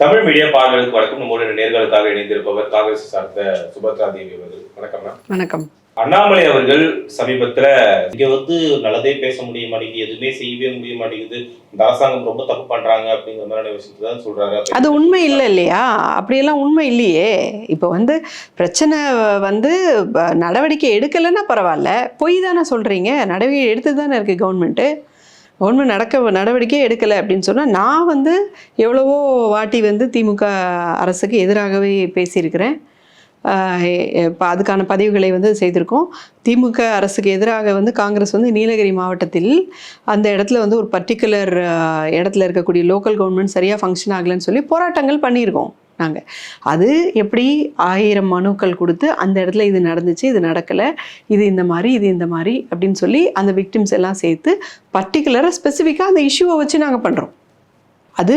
Tamil media பார்வைகளுக்கு வணக்கம் நம்முடைய நேர்களுக்காக இணைந்திருப்பவர் காங்கிரஸ் சார்ந்த சுபத்ரா தேவி அவர்கள். வணக்கம். வணக்கம். அண்ணாமலை அவர்கள் சமீபத்துல இங்க வந்து நல்லதே பேச முடிய மாட்டேங்குது எதுவுமே செய்யவே முடிய மாட்டேங்குது இந்த அரசாங்கம் ரொம்ப தப்பு பண்றாங்க அப்படிங்கிற மாதிரியான விஷயத்தை தான் சொல்றாரு. அது உண்மை இல்லை இல்லையா? அப்படியெல்லாம் உண்மை இல்லையே. இப்போ வந்து பிரச்சனை வந்து நடவடிக்கை எடுக்கலைன்னா பரவாயில்ல. பொய் தானே சொல்கிறீங்க நடவடிக்கை எடுத்து தானே இருக்குது கவர்மெண்ட்டு கவர்மெண்ட் நடக்க நடவடிக்கை எடுக்கலை அப்படின்னு சொன்னால் நான் வந்து எவ்வளவோ வாட்டி வந்து திமுக அரசுக்கு எதிராகவே பேசியிருக்கிறேன். இப்போ அதுக்கான பதிவுகளை வந்து செய்திருக்கோம். திமுக அரசுக்கு எதிராக வந்து காங்கிரஸ் வந்து நீலகிரி மாவட்டத்தில் அந்த இடத்துல வந்து ஒரு பர்டிகுலர் இடத்துல இருக்கக்கூடிய லோக்கல் கவர்மெண்ட் சரியாக ஃபங்க்ஷன் ஆகலைன்னு சொல்லி போராட்டங்கள் பண்ணியிருக்கோம். நாங்கள் அது எப்படி ஆயிரம் மனுக்கள் கொடுத்து அந்த இடத்துல இது நடந்துச்சு இது நடக்கலை இது இந்த மாதிரி இது இந்த மாதிரி அப்படின்னு சொல்லி அந்த விக்டிம்ஸ் எல்லாம் சேர்த்து பர்டிகுலராக ஸ்பெசிஃபிக்காக அந்த இஷ்யூவை வச்சு நாங்கள் பண்ணுறோம் அது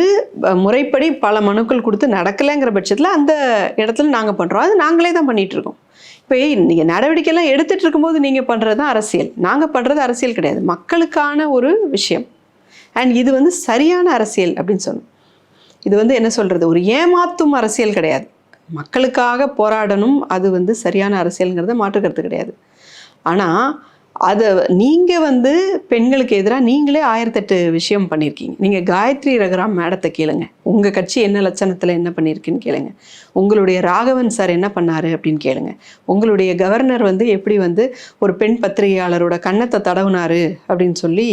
முறைப்படி பல மனுக்கள் கொடுத்து நடக்கலைங்கிற பட்சத்தில் அந்த இடத்துல நாங்கள் பண்ணுறோம் அது நாங்களே தான் பண்ணிட்டு இருக்கோம். இப்போ நீங்கள் நடவடிக்கைலாம் எடுத்துட்டு இருக்கும்போது நீங்கள் பண்ணுறது தான் அரசியல். நாங்கள் பண்ணுறது அரசியல் கிடையாது. மக்களுக்கான ஒரு விஷயம். அண்ட் இது வந்து சரியான அரசியல் அப்படின்னு சொன்னோம். இது வந்து என்ன சொல்கிறது ஒரு ஏமாத்தும் அரசியல் கிடையாது. மக்களுக்காக போராடணும் அது வந்து சரியான அரசியலுங்கிறத மாற்றுக்கிறது கிடையாது. ஆனால் அதை நீங்கள் வந்து பெண்களுக்கு எதிராக நீங்களே ஆயிரத்தெட்டு விஷயம் பண்ணியிருக்கீங்க நீங்கள் காயத்ரி ரகுராம் மேடத்தை கேளுங்க. உங்கள் கட்சி என்ன லட்சணத்தில் என்ன பண்ணியிருக்குன்னு கேளுங்க. உங்களுடைய ராகவன் சார் என்ன பண்ணார் அப்படின்னு கேளுங்க. உங்களுடைய கவர்னர் வந்து எப்படி வந்து ஒரு பெண் பத்திரிகையாளரோட கன்னத்தை தடவுனாரு அப்படின்னு சொல்லி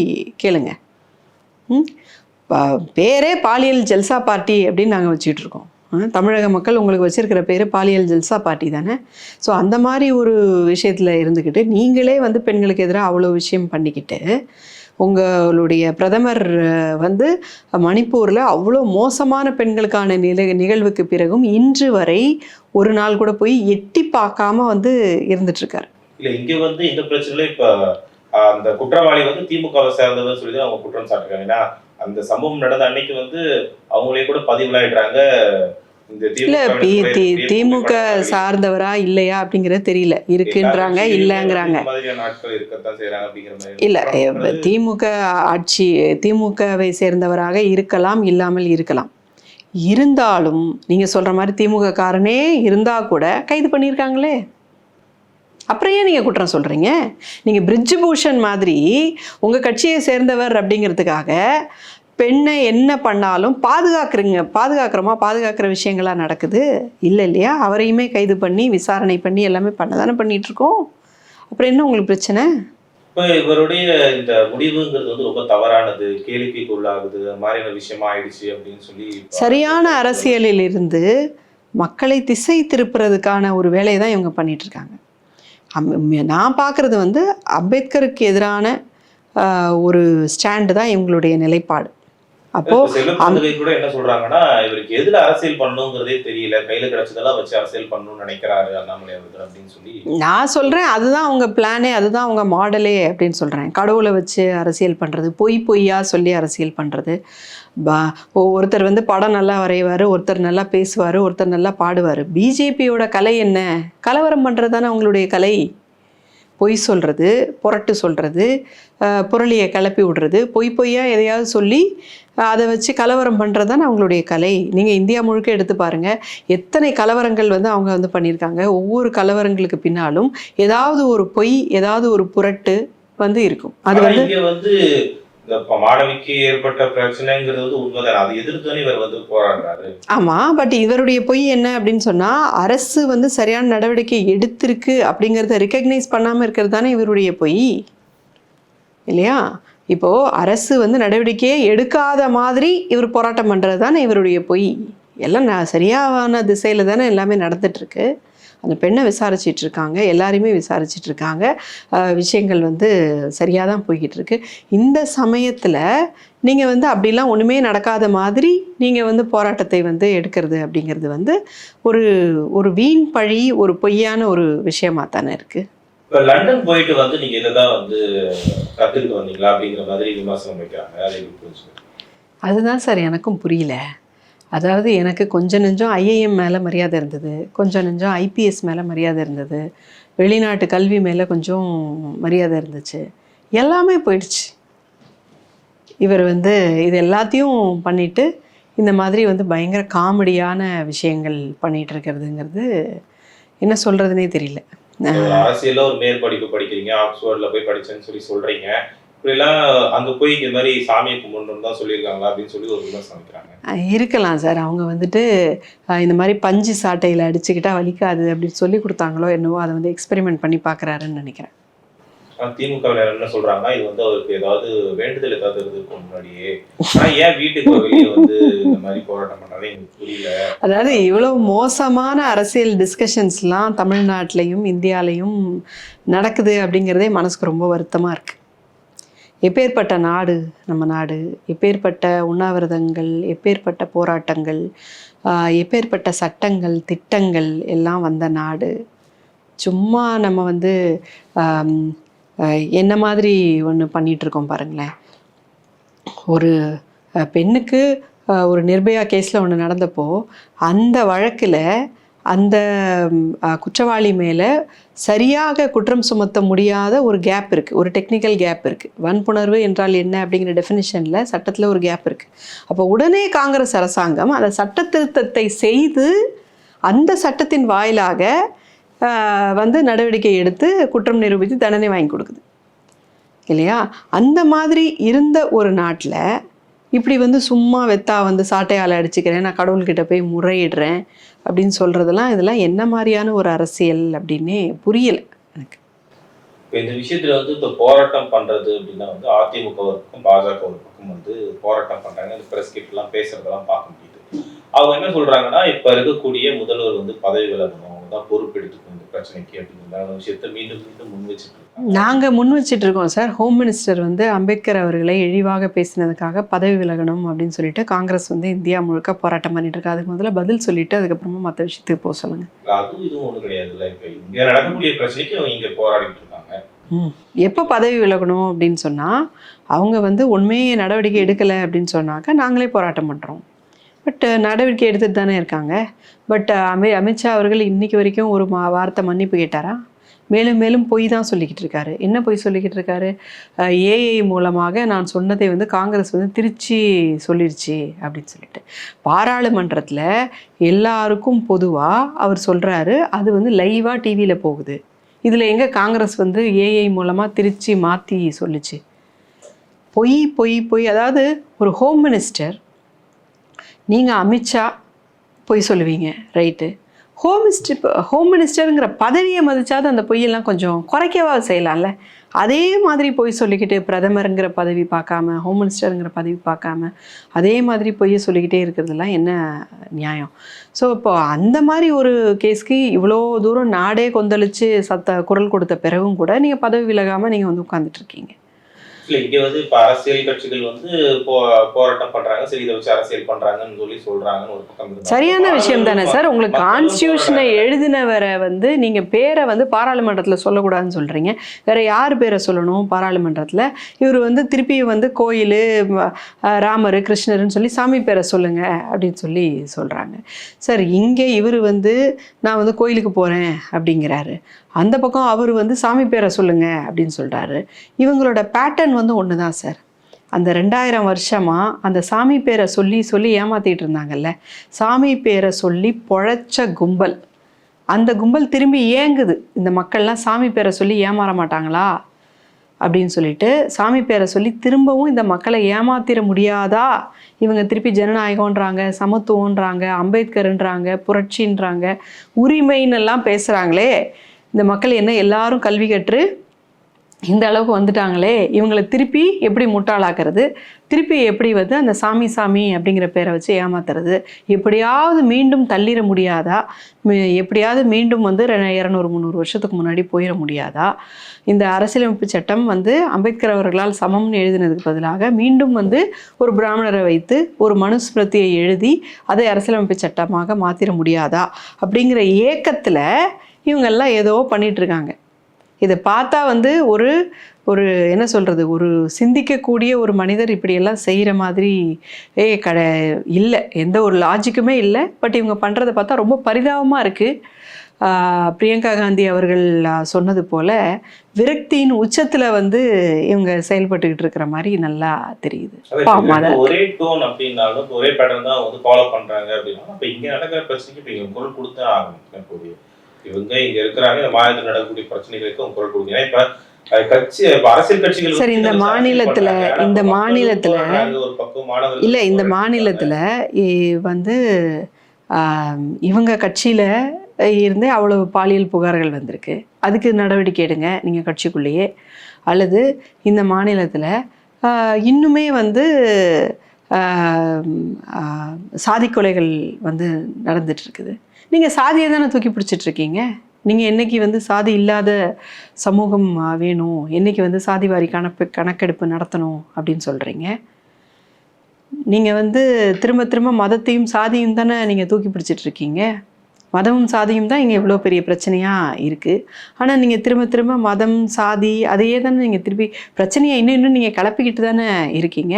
கேளுங்க. ம்? பேரே பாலியல் ஜல்சா பார்ட்டி அப்படின்னு நாங்கள் வச்சுட்டு இருக்கோம் தமிழக மக்கள் உங்களுக்கு வச்சுருக்கிற பேர் பாலியல் ஜல்சா பார்ட்டி தானே? ஸோ அந்த மாதிரி ஒரு விஷயத்தில் இருந்துக்கிட்டு நீங்களே வந்து பெண்களுக்கு எதிராக அவ்வளோ விஷயம் பண்ணிக்கிட்டு உங்களுடைய பிரதமர் வந்து மணிப்பூரில் அவ்வளோ மோசமான பெண்களுக்கான நில நிகழ்வுக்கு பிறகும் இன்று வரை ஒரு நாள் கூட போய் எட்டி பார்க்காம வந்து இருந்துட்டுருக்காரு. இல்லை இங்கே வந்து இந்த பிரச்சனையில் இப்போ அந்த குற்றவாளி வந்து திமுகவை சேர்ந்தவர் சொல்லி தான் அவங்க குற்றம் சாட்டுறாங்க ஏன்னா அந்த சம்பவம் நடந்த அன்னைக்கு வந்து அவங்களே கூட பதிவுலாயிடுறாங்க இல்ல திமுக சார்ந்தவரா இல்லையா அப்படிங்கிறது தெரியல. இருக்குன்றாங்க இல்லைங்கிறாங்க. இல்ல திமுக ஆட்சி திமுகவை சேர்ந்தவராக இருக்கலாம் இல்லாமல் இருக்கலாம். இருந்தாலும் நீங்க சொல்ற மாதிரி திமுக காரனே இருந்தா கூட கைது பண்ணியிருக்காங்களே. அப்புறம் ஏன் நீங்க குற்றம் சொல்றீங்க? நீங்க பிரிட்ஜ் பூஷன் மாதிரி உங்க கட்சியை சேர்ந்தவர் அப்படிங்கிறதுக்காக பெண்ணை என்ன பண்ணாலும் பாதுகாக்கிறீங்க பாதுகாக்கிறோமா பாதுகாக்கிற விஷயங்களா நடக்குது? இல்லை இல்லையா? அவரையுமே கைது பண்ணி விசாரணை பண்ணி எல்லாமே பண்ண தானே பண்ணிட்டு இருக்கோம் அப்புறம் என்ன உங்களுக்கு பிரச்சனை? இப்ப இவருடைய இந்த முடிவுங்கிறது வந்து ரொம்ப தவறானது. கேள்விக்கு உள்ளாகுது அது மாதிரியான விஷயமா ஆயிடுச்சு அப்படின்னு சொல்லி சரியான அரசியலில் இருந்து மக்களை திசை திருப்புறதுக்கான ஒரு வேலையை தான் இவங்க பண்ணிட்டு இருக்காங்க நான் பார்க்குறது வந்து அம்பேத்கருக்கு எதிரான ஒரு ஸ்டாண்டு தான் இவங்களுடைய நிலைப்பாடு. அப்போ கூட என்ன சொல்றாங்கன்னா இவருக்கு எதுல அரசியல் பண்ணணுங்கிறதே தெரியல. கையில கிடைச்சதெல்லாம் வச்சு அரசியல் பண்ணணும்னு நினைக்கிறாரு அண்ணாமலை அவர்கள் அப்படின்னு சொல்லி. நான் சொல்கிறேன் அதுதான் அவங்க பிளானே அதுதான் அவங்க மாடலே அப்படின்னு சொல்கிறேன் கடவுளை வச்சு அரசியல் பண்ணுறது பொய் பொய்யா சொல்லி அரசியல் பண்ணுறது பா ஒ- ஒருத்தர் வந்து படம் நல்லா வரைவார் ஒருத்தர் நல்லா பேசுவார் ஒருத்தர் நல்லா பாடுவார். பிஜேபியோட கலை என்ன? கலவரம் பண்ணுறது தானே அவங்களுடைய கலை. பொய் சொல்கிறது புரட்டு சொல்கிறது புரளியை கிளப்பி விடுறது பொய் பொய்யா எதையாவது சொல்லி அதை வச்சு கலவரம் பண்ணுறது தானே அவங்களுடைய கலை. நீங்கள் இந்தியா முழுக்க எடுத்து பாருங்கள் எத்தனை கலவரங்கள் வந்து அவங்க வந்து பண்ணியிருக்காங்க. ஒவ்வொரு கலவரங்களுக்கு பின்னாலும் ஏதாவது ஒரு பொய் ஏதாவது ஒரு புரட்டு வந்து இருக்கும். அது வந்து இந்த மாணவிக்கு ஏற்பட்ட பிரச்சனைங்கிறது உண்மைதான். அதை எதிர்த்து இவர் வந்து போராடுறாரு. ஆமாம் பட் இவருடைய பொய் என்ன அப்படின்னு சொன்னால் அரசு வந்து சரியான நடவடிக்கை எடுத்திருக்கு அப்படிங்கிறத ரெக்கக்னைஸ் பண்ணாமல் இருக்கிறது தானே இவருடைய பொய்? இல்லையா? இப்போது அரசு வந்து நடவடிக்கையே எடுக்காத மாதிரி இவர் போராட்டம் பண்ணுறது தானே இவருடைய பொய்? எல்லாம் நான் சரியான திசையில் தானே எல்லாமே நடந்துட்டுருக்கு அந்த பெண்ணை விசாரிச்சிட்டு இருக்காங்க எல்லாரையுமே விசாரிச்சிட்டு இருக்காங்க விஷயங்கள் வந்து சரியாக தான் போய்கிட்டு இருக்கு இந்த சமயத்தில் நீங்கள் வந்து அப்படிலாம் ஒன்றுமே நடக்காத மாதிரி நீங்கள் வந்து போராட்டத்தை வந்து எடுக்கிறது அப்படிங்கிறது வந்து ஒரு ஒரு வீண் பழி ஒரு பொய்யான ஒரு விஷயமா தானே இருக்குது இப்ப லண்டன் போயிட்டு வந்து நீங்க இதைதான் வந்து கத்துக்கிட்டு வந்தீங்களா அப்படிங்கிற மாதிரி விமர்சனம் வைக்கிறாங்க? அதுதான் சார் எனக்கும் புரியல. அதாவது எனக்கு கொஞ்சம் நெஞ்சம் ஐஏஎம் மேலே மரியாதை இருந்தது கொஞ்சம் நெஞ்சம் ஐபிஎஸ் மேலே மரியாதை இருந்தது வெளிநாட்டு கல்வி மேலே கொஞ்சம் மரியாதை இருந்துச்சு. எல்லாமே போயிடுச்சு. இவர் வந்து இது எல்லாத்தையும் பண்ணிட்டு இந்த மாதிரி வந்து பயங்கர காமெடியான விஷயங்கள் பண்ணிகிட்டு இருக்கிறதுங்கிறது என்ன சொல்கிறதுனே தெரியல. ஒரு ஒரு படிக்கிறீங்க ஆக்ஸ்போர்டில் போய் படித்தேன்னு சொல்லி சொல்கிறீங்க இப்படிலாம் அங்க போய் இந்த மாதிரி சாமியை கும்பிடணும்னு தான் சொல்லியிருக்காங்களா அப்படின்னு சொல்லி ஒரு விமர்சனம் வைக்கிறாங்க. இருக்கலாம் சார். அவங்க வந்துட்டு இந்த மாதிரி பஞ்சு சாட்டையில் அடிச்சுக்கிட்டா வலிக்காது அப்படின்னு சொல்லி கொடுத்தாங்களோ என்னவோ அதை வந்து எக்ஸ்பெரிமெண்ட் பண்ணி பார்க்குறாருன்னு நினைக்கிறேன். ஆனா திமுக என்ன சொல்றாங்கன்னா இது வந்து அவருக்கு ஏதாவது வேண்டுதல் ஏதாவது இருந்திருக்கும் முன்னாடியே. ஏன் வீட்டுக்கு வெளியே வந்து இந்த மாதிரி போராட்டம் பண்றாங்க எனக்கு புரியல. அதாவது இவ்வளோ மோசமான அரசியல் டிஸ்கஷன்ஸ்லாம் தமிழ்நாட்டிலையும் இந்தியாலையும் நடக்குது அப்படிங்கிறதே மனசுக்கு ரொம்ப வருத்தமாக இருக்குது எப்பேற்பட்ட நாடு நம்ம நாடு எப்பேற்பட்ட உண்ணாவிரதங்கள் எப்பேற்பட்ட போராட்டங்கள் எப்பேற்பட்ட சட்டங்கள் திட்டங்கள் எல்லாம் வந்த நாடு. சும்மா நம்ம வந்து என்ன மாதிரி ஒன்று பண்ணிகிட்ருக்கோம் பாருங்களேன். ஒரு பெண்ணுக்கு ஒரு நிர்பயா கேஸில் ஒன்று நடந்தப்போ அந்த வழக்கில் அந்த குற்றவாளி மேலே சரியாக குற்றம் சுமத்த முடியாத ஒரு கேப் இருக்குது ஒரு டெக்னிக்கல் கேப் இருக்குது வன்புணர்வு என்றால் என்ன அப்படிங்கிற டெஃபினிஷனில் சட்டத்தில் ஒரு கேப் இருக்குது அப்போ உடனே காங்கிரஸ் அரசாங்கம் அந்த சட்ட திருத்தத்தை செய்து அந்த சட்டத்தின் வாயிலாக வந்து நடவடிக்கை எடுத்து குற்றம் நிரூபித்து தண்டனை வாங்கி கொடுக்குது. இல்லையா? அந்த மாதிரி இருந்த ஒரு நாட்டில் இப்படி வந்து சும்மா வெத்தா வந்து சாட்டையால் அடிச்சுக்கிறேன் நான் கடவுள்கிட்ட போய் முறையிடுறேன் அப்படின்னு சொல்கிறதெல்லாம் இதெல்லாம் என்ன மாதிரியான ஒரு அரசியல் அப்படின்னே புரியலை எனக்கு. இப்போ இந்த விஷயத்துல வந்து இந்த போராட்டம் பண்றது அப்படின்னா வந்து அதிமுக ஒரு பாஜக பக்கம் வந்து போராட்டம் பண்றாங்க. இந்த பிரஸ் கிட்ட பேசுறதெல்லாம் பார்க்க முடியுது. அவங்க என்ன சொல்றாங்கன்னா இப்ப இருக்கக்கூடிய முதல்வர் வந்து பதவி விலகணும். அவங்க தான் பொறுப்பெடுத்துக்கணும் பிரச்சனைக்கு அப்படிங்கிற விஷயத்த மீண்டும் மீண்டும் முன் வச்சுட்டு நாங்கள் முன் வச்சிட்டு இருக்கோம் சார். ஹோம் மினிஸ்டர் வந்து அம்பேத்கர் அவர்களை இழிவாக பேசினதுக்காக பதவி விலகணும் அப்படின்னு சொல்லிட்டு காங்கிரஸ் வந்து இந்தியா முழுக்க போராட்டம் பண்ணிட்டு இருக்கு. அதுக்கு முதல்ல பதில் சொல்லிட்டு அதுக்கப்புறமா மற்ற விஷயத்துக்கு போக சொல்லுங்க. அதுவும் இதுவும் ஒண்ணு கிடையாது இல்ல இப்ப இங்க நடக்கக்கூடிய பிரச்சனைக்கு அவங்க இங்க போராடிட்டு இருக்காங்க. எப்போ பதவி விலகணும் அப்படின்னு சொன்னால் அவங்க வந்து உண்மையை நடவடிக்கை எடுக்கலை அப்படின்னு சொன்னாக்க நாங்களே போராட்டம் பண்ணுறோம் பட் uh, நடவடிக்கை எடுத்துட்டு தானே இருக்காங்க. பட் uh, அமி அமித்ஷா அவர்கள் இன்றைக்கி வரைக்கும் ஒரு மா வார்த்தை மன்னிப்பு கேட்டாரா? மேலும் மேலும் பொய் தான் சொல்லிக்கிட்டு இருக்காரு. என்ன பொய் சொல்லிக்கிட்டு இருக்காரு? ஏஐ மூலமாக நான் சொன்னதை வந்து காங்கிரஸ் வந்து திருச்சி சொல்லிருச்சு அப்படின்னு சொல்லிட்டு. பாராளுமன்றத்தில் எல்லாருக்கும் பொதுவாக அவர் சொல்கிறாரு அது வந்து லைவாக டிவியில் போகுது. இதில் எங்கே காங்கிரஸ் வந்து ஏஐ மூலமாக திருச்சி மாற்றி சொல்லிச்சு? பொய் பொய் பொய் அதாவது ஒரு ஹோம் மினிஸ்டர் நீங்கள் அமித்ஷா பொய் சொல்லுவீங்க ரைட்டு ஹோம் மினிஸ்டர் ஹோம் மினிஸ்டருங்கிற பதவியை மதிச்சாவது அந்த பொய்யெல்லாம் கொஞ்சம் குறைக்கவா செய்யலாம்ல? அதே மாதிரி பொய் சொல்லிக்கிட்டு பிரதமருங்கிற பதவி பார்க்காம ஹோம் மினிஸ்டருங்கிற பதவி பார்க்காம அதே மாதிரி பொய்யை சொல்லிக்கிட்டே இருக்கிறதுலாம் என்ன நியாயம்? ஸோ இப்போ அந்த மாதிரி ஒரு கேஸ்க்கு இவ்வளோ தூரம் நாடே கொந்தளித்து சத்த குரல் கொடுத்த பிறகும் கூட நீங்கள் பதவி விலகாமல் நீங்கள் வந்து உட்காந்துட்டு இருக்கீங்க. இல்ல இங்க வந்து இப்ப அரசியல் கட்சிகள் வந்து போ போராட்டம் பண்றாங்க சரி இதை வச்சு அரசியல் பண்றாங்கன்னு சொல்லி சொல்றாங்கன்னு ஒரு பக்கம் சரியான விஷயம் தானே சார்? உங்களுக்கு கான்ஸ்டியூஷனை. எழுதினவரை வந்து நீங்க பேரை வந்து பாராளுமன்றத்தில் சொல்லக்கூடாதுன்னு சொல்றீங்க. வேற யார் பேரை சொல்லணும் பாராளுமன்றத்தில்? இவர் வந்து திருப்பி வந்து கோயில் ராமர் கிருஷ்ணர்னு சொல்லி சாமி பேரை சொல்லுங்க அப்படின்னு சொல்லி சொல்றாங்க. சார் இங்கே இவர் வந்து நான் வந்து கோயிலுக்கு போறேன் அப்படிங்கிறாரு. அந்த பக்கம் அவர் வந்து சாமி பேரை சொல்லுங்கள் அப்படின்னு சொல்கிறாரு இவங்களோட பேட்டர்ன் வந்து ஒன்று தான் சார் அந்த ரெண்டாயிரம் வருஷமா அந்த சாமி பேரை சொல்லி சொல்லி ஏமாற்றிட்டு இருந்தாங்கல்ல? சாமி பேரை சொல்லி பொழைச்ச கும்பல். அந்த கும்பல் திரும்பி ஏங்குது இந்த மக்கள்லாம் சாமி பேரை சொல்லி ஏமாற மாட்டாங்களா? அப்படின்னு சொல்லிட்டு சாமி பேரை சொல்லி திரும்பவும் இந்த மக்களை ஏமாத்திர முடியாதா? இவங்க திருப்பி ஜனநாயகம்ன்றாங்க சமத்துவன்றாங்க அம்பேத்கர்ன்றாங்க புரட்சின்றாங்க உரிமைன்னு எல்லாம் பேசுகிறாங்களே இந்த மக்கள் என்ன எல்லாரும் கல்வி கற்று இந்த அளவுக்கு வந்துட்டாங்களே இவங்களை திருப்பி எப்படி முட்டாளாக்குறது? திருப்பி எப்படி வந்து அந்த சாமி சாமி அப்படிங்கிற பேரை வச்சு ஏமாத்துறது? எப்படியாவது மீண்டும் தள்ளிட முடியாதா? எப்படியாவது மீண்டும் வந்து ரெ- இரநூறு முந்நூறு வருஷத்துக்கு முன்னாடி போயிட முடியாதா? இந்த அரசியலமைப்பு சட்டம் வந்து அம்பேத்கர் அவர்களால் சமம்னு எழுதினதுக்கு பதிலாக மீண்டும் வந்து ஒரு பிராமணரை வைத்து ஒரு மனுஸ்மிருதியை எழுதி அதை அரசியலமைப்பு சட்டமாக மாற்றிட முடியாதா? அப்படிங்கிற ஏக்கத்தில் இவங்கெல்லாம் ஏதோ பண்ணிட்டு இருக்காங்க இதை பார்த்தா வந்து ஒரு ஒரு என்ன சொல்கிறது ஒரு சிந்திக்கக்கூடிய ஒரு மனிதர் இப்படியெல்லாம் செய்கிற மாதிரி ஏ கடை இல்லை. எந்த ஒரு லாஜிக்குமே இல்லை. பட் இவங்க பண்ணுறதை பார்த்தா ரொம்ப பரிதாபமாக இருக்குது பிரியங்கா காந்தி அவர்கள் சொன்னது போல விரக்தியின் உச்சத்தில் வந்து இவங்க செயல்பட்டுக்கிட்டு இருக்கிற மாதிரி நல்லா தெரியுது. இப்ப ஒரே டோன் அப்படின்னாலும் இப்ப ஒரே பேட்டர்ன் தான் வந்து ஃபாலோ பண்றாங்க அப்படின்னா அப்ப இங்க நடக்கிற பிரச்சனைக்கு இப்ப குரல் கொடுத்தா ஆகணும் இப்போ இவங்க இங்க இருக்கிறாங்க. இந்த மாநிலத்தில் நடக்கக்கூடிய பிரச்சனைகளுக்கு அவங்க குரல் கொடுங்க. ஏன்னா இப்ப சரி, இந்த மாநிலத்துல- இந்த மாநிலத்துல- இல்லை இந்த. மாநிலத்தில் வந்து இவங்க கட்சியில் இருந்தே அவ்வளவு பாலியல் புகார்கள் வந்திருக்கு. அதுக்கு நடவடிக்கை எடுங்க நீங்கள் கட்சிக்குள்ளேயே. அல்லது இந்த மாநிலத்தில் இன்னுமே வந்து ஆம், ஆ, சாதி கொலைகள் வந்து நடந்துட்டு இருக்குது. நீங்கள் சாதியை தானே தூக்கி பிடிச்சிட்டு இருக்கீங்க நீங்கள் என்னைக்கு வந்து சாதி இல்லாத சமூகம் வேணும்? என்னைக்கு வந்து சாதி வாரி கணப்பு கணக்கெடுப்பு நடத்தணும் அப்படின்னு சொல்கிறீங்க நீங்கள் வந்து திரும்ப திரும்ப மதத்தையும் சாதியும் தானே நீங்கள் தூக்கி பிடிச்சிட்டு இருக்கீங்க மதமும் சாதியும் தான் இங்கே இவ்வளோ பெரிய பிரச்சனையாக இருக்குது ஆனால் நீங்கள் திரும்ப திரும்ப மதம் சாதி அதையே தானே நீங்கள் திருப்பி பிரச்சனையை இன்னும் இன்னும் நீங்கள் கிளப்பிக்கிட்டு தானே இருக்கீங்க.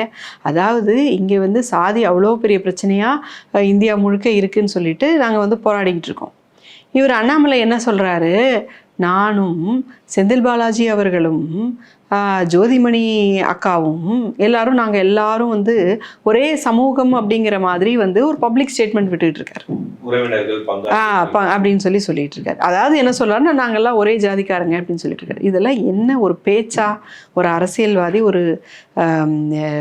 அதாவது இங்கே வந்து சாதி அவ்வளோ பெரிய பிரச்சனையாக இந்தியா முழுக்க இருக்குன்னு சொல்லிட்டு நாங்கள் வந்து போராடிக்கிட்டு இருக்கோம். இவர் அண்ணாமலை என்ன சொல்கிறாரு நானும் செந்தில் பாலாஜி அவர்களும் ஜோதிமணி அக்காவும் எல்லாரும் நாங்கள் எல்லாரும் வந்து ஒரே சமூகம் அப்படிங்கிற மாதிரி வந்து ஒரு பப்ளிக் ஸ்டேட்மெண்ட் விட்டுக்கிட்டு இருக்காரு ஆ அப்ப அப்படின்னு சொல்லி சொல்லிட்டு இருக்காரு அதாவது என்ன சொல்றாருன்னா நாங்கெல்லாம் ஒரே ஜாதிக்காரங்க அப்படின்னு சொல்லிட்டு இருக்காரு இதெல்லாம் என்ன ஒரு பேச்சா ஒரு அரசியல்வாதி ஒரு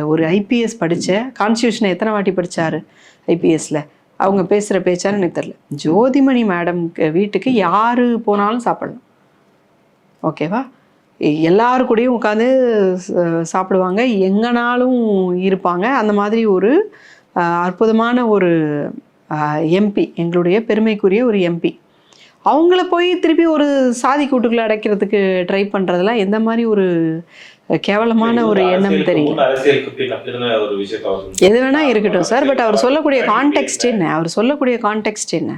ஒரு ஐபிஎஸ் படிச்ச கான்ஸ்டியூஷனை எத்தனை வாட்டி படிச்சாரு ஐபிஎஸ்ல அவங்க பேசுற பேச்சான்னு எனக்கு தெரியல. ஜோதிமணி மேடம் வீட்டுக்கு யாரு போனாலும் சாப்பிடலாம். ஓகேவா எல்லாரு கூடயும் உட்காந்து சாப்பிடுவாங்க. எங்கனாலும் இருப்பாங்க. அந்த மாதிரி ஒரு அற்புதமான ஒரு எம்பி எங்களுடைய பெருமைக்குரிய ஒரு எம்பி அவங்கள போய் திருப்பி ஒரு சாதி கூட்டுக்குள்ள அடைக்கிறதுக்கு ட்ரை பண்ணுறதெல்லாம் எந்த மாதிரி ஒரு கேவலமான ஒரு எண்ணம் தெரியல அவர் எது வேணா இருக்கட்டும் சார். பட் அவர் சொல்லக்கூடிய கான்டெக்ட் என்ன? அவர் சொல்லக்கூடிய கான்டெக்ட் என்ன?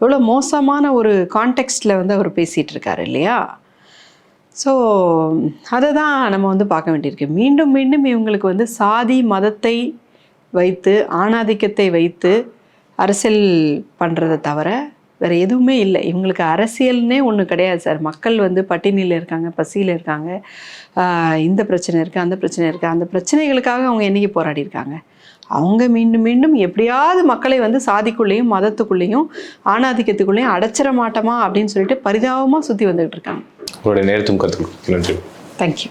எவ்வளோ மோசமான ஒரு கான்டெக்ஸ்டில் வந்து அவர் பேசிகிட்டு இருக்காரு இல்லையா? ஸோ அதை தான் நம்ம வந்து பார்க்க வேண்டியிருக்கு. மீண்டும் மீண்டும் இவங்களுக்கு வந்து சாதி மதத்தை வைத்து ஆணாதிக்கத்தை வைத்து அரசியல் பண்ணுறதை தவிர வேறு எதுவுமே இல்லை. இவங்களுக்கு அரசியல்னே ஒன்று கிடையாது சார். மக்கள் வந்து பட்டினியில் இருக்காங்க பசியில் இருக்காங்க. இந்த பிரச்சனை இருக்குது அந்த பிரச்சனை இருக்குது அந்த பிரச்சனைகளுக்காக அவங்க என்றைக்கு போராடி இருக்காங்க? அவங்க மீண்டும் மீண்டும் எப்படியாவது மக்களை வந்து சாதிக்குள்ளேயும் மதத்துக்குள்ளேயும் ஆணாதிக்கத்துக்குள்ளேயும் அடைச்சிட மாட்டோமா அப்படின்னு சொல்லிட்டு பரிதாபமாக சுற்றி வந்துக்கிட்டு இருக்காங்க. உங்களுடைய நேரத்தும் கருத்துக்களுக்கு நன்றி. தேங்க்யூ